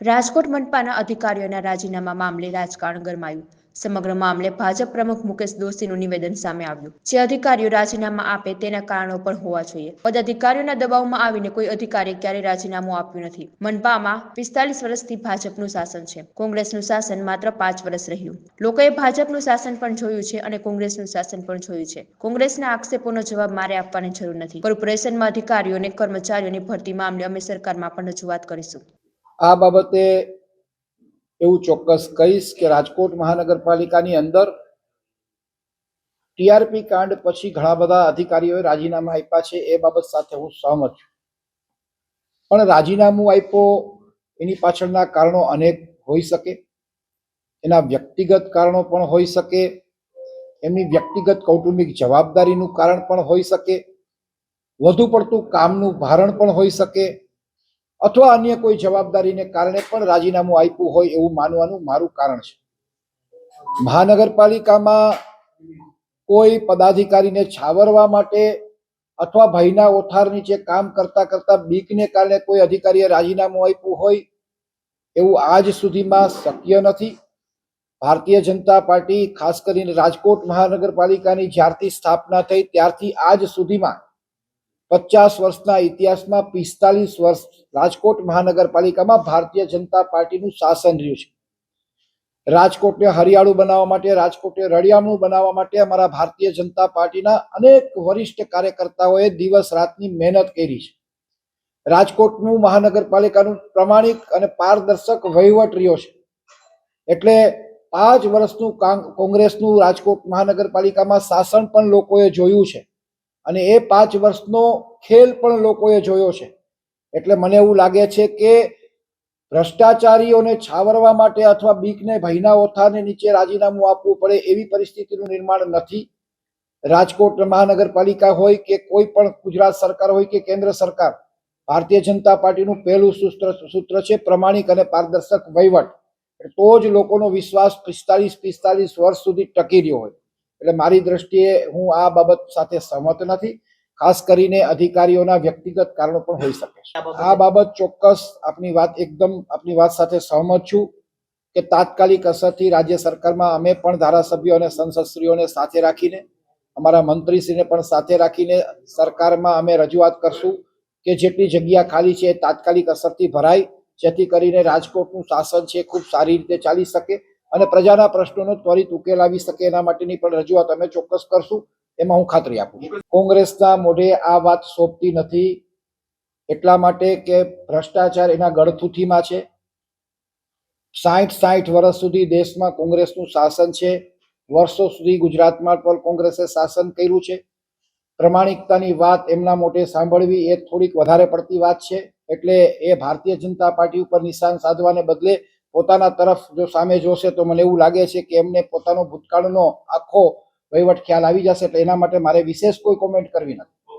રાજકોટ મનપાના અધિકારીઓના રાજીનામા મામલે રાજકારણ ગરમાયું. સમગ્ર મામલે ભાજપ પ્રમુખ મુકેશ દોશીનું નિવેદન સામે આવ્યું. જે અધિકારીઓ રાજીનામા આપે તેના કારણો પણ હોવા જોઈએ. પદાધિકારીઓના દબાવમાં આવીને કોઈ અધિકારીએ ક્યારે રાજીનામું આપ્યું નથી. મનપામાં પિસ્તાલીસ વર્ષથી ભાજપનું શાસન છે. કોંગ્રેસનું શાસન માત્ર પાંચ વર્ષ રહ્યું. લોકોએ ભાજપનું શાસન પણ જોયું છે અને કોંગ્રેસનું શાસન પણ જોયું છે. કોંગ્રેસના આક્ષેપોનો જવાબ મારે આપવાની જરૂર નથી. કોર્પોરેશનમાં અધિકારીઓ અને કર્મચારીઓની ભરતી મામલે અમે સરકારમાં પણ રજૂઆત કરીશું. આ બાબતે એવું ચોક્કસ કહીશ કે રાજકોટ મહાનગરપાલિકાની અંદર ટીઆરપી કાંડ પછી ઘણા બધા અધિકારીઓએ રાજીનામા આપ્યા છે, એ બાબત સાથે હું સહમત છું. પણ રાજીનામું આપ્યો એની પાછળના કારણો અનેક હોઈ શકે, એના વ્યક્તિગત કારણો પણ હોઈ શકે, એમની વ્યક્તિગત કૌટુંબિક જવાબદારીનું કારણ પણ હોઈ શકે, વધુ પડતું કામનું ભારણ પણ હોઈ શકે અથવા અન્ય કોઈ જવાબદારીને કારણે પણ રાજીનામું આપ્યું હોય એવું માનવાનું મારું કારણ છે. મહાનગરપાલિકામાં કોઈ પદાધિકારીને છાવરવા માટે અથવા ભયના ઓથાર નીચે કામ કરતા કરતા બીકને કારણે કોઈ અધિકારીએ રાજીનામું આપ્યું હોય એવું આજ સુધીમાં શક્ય નથી. ભારતીય જનતા પાર્ટી ખાસ કરીને રાજકોટ મહાનગરપાલિકાની જ્યારથી સ્થાપના થઈ ત્યારથી આજ સુધીમાં પચાસ વર્ષના ઇતિહાસમાં પિસ્તાલીસ વર્ષ રાજકોટ મહાનગરપાલિકામાં ભારતીય જનતા પાર્ટીનું શાસન રહ્યું છે. રાજકોટને હરિયાળું બનાવવા માટે, રાજકોટને રળિયામણું બનાવવા માટે અમારા ભારતીય જનતા પાર્ટીના અનેક વરિષ્ઠ કાર્યકર્તાઓએ દિવસ રાતની મહેનત કરી છે. રાજકોટનું મહાનગરપાલિકાનું પ્રમાણિક અને પારદર્શક વહીવટ રહ્યો છે. એટલે પાંચ વર્ષનું કાંગ- કોંગ્રેસનું રાજકોટ મહાનગરપાલિકામાં શાસન પણ લોકોએ જોયું છે. અને એ પાંચ વર્ષનો ખેલ પણ લોકોએ જોયો છે. એટલે મને એવું લાગે છે કે ભ્રષ્ટાચારીઓને છાવરવા માટે અથવા બીકને ભયના ઓથાને નીચે રાજીનામું આપવું પડે એવી પરિસ્થિતિનું નિર્માણ નથી. રાજકોટ મહાનગરપાલિકા હોય કે કોઈ પણ ગુજરાત સરકાર હોય કે કેન્દ્ર સરકાર, ભારતીય જનતા પાર્ટીનું પહેલું સૂત્ર સૂત્ર છે પ્રમાણિક અને પારદર્શક વહીવટ. તો જ લોકોનો વિશ્વાસ પિસ્તાલીસ પિસ્તાલીસ વર્ષ સુધી ટકી રહ્યો હોય. એટલે મારી દ્રષ્ટિએ હું આ બાબત સાથે સહમત નથી. ખાસ કરીને અધિકારીઓના વ્યક્તિગત કારણો પણ હોઈ શકે છે. આ બાબત? ચોક્કસ આપની વાત એકદમ આપની વાત સાથે સહમત છું કે તાત્કાલિક અસરથી રાજ્ય સરકારમાં અમે પણ ધારાસભ્યો અને સંસદશ્રીઓને સાથે રાખીને અમારા મંત્રીશ્રીને પણ સાથે રાખીને સરકારમાં અમે રજૂઆત કરશું કે જેટલી જગ્યા ખાલી છે એ તાત્કાલિક અસરથી ભરાય જેથી કરીને રાજકોટનું શાસન છે ખૂબ સારી રીતે ચાલી શકે અને પ્રજાના પ્રશ્નોનો ત્વરિત ઉકેલ આવી શકે એના માટેની પણ રજૂઆત અમે ચોક્કસ કરશું. એમાં હું ખાતરી આપું કોંગ્રેસના મોઢે આ વાત સોંપતી નથી. એટલા માટે કે ભ્રષ્ટાચાર એના ગળથુથીમાં છે. સાઠ સાઠ વર્ષ સુધી દેશમાં કોંગ્રેસનું શાસન છે. વર્ષો સુધી ગુજરાતમાં પણ કોંગ્રેસે શાસન કર્યું છે. પ્રમાણિકતાની વાત એમના મોઢે સાંભળવી એ થોડીક વધારે પડતી વાત છે. એટલે એ ભારતીય જનતા પાર્ટી ઉપર નિશાન સાધવાને બદલે પોતાના તરફ જો સામે જોશે તો મને એવું લાગે છે કે એમને પોતાનો ભૂતકાળનો આખો વહીવટ ખ્યાલ આવી જશે એટલે એના માટે મારે વિશેષ કોઈ કોમેન્ટ કરવી નથી.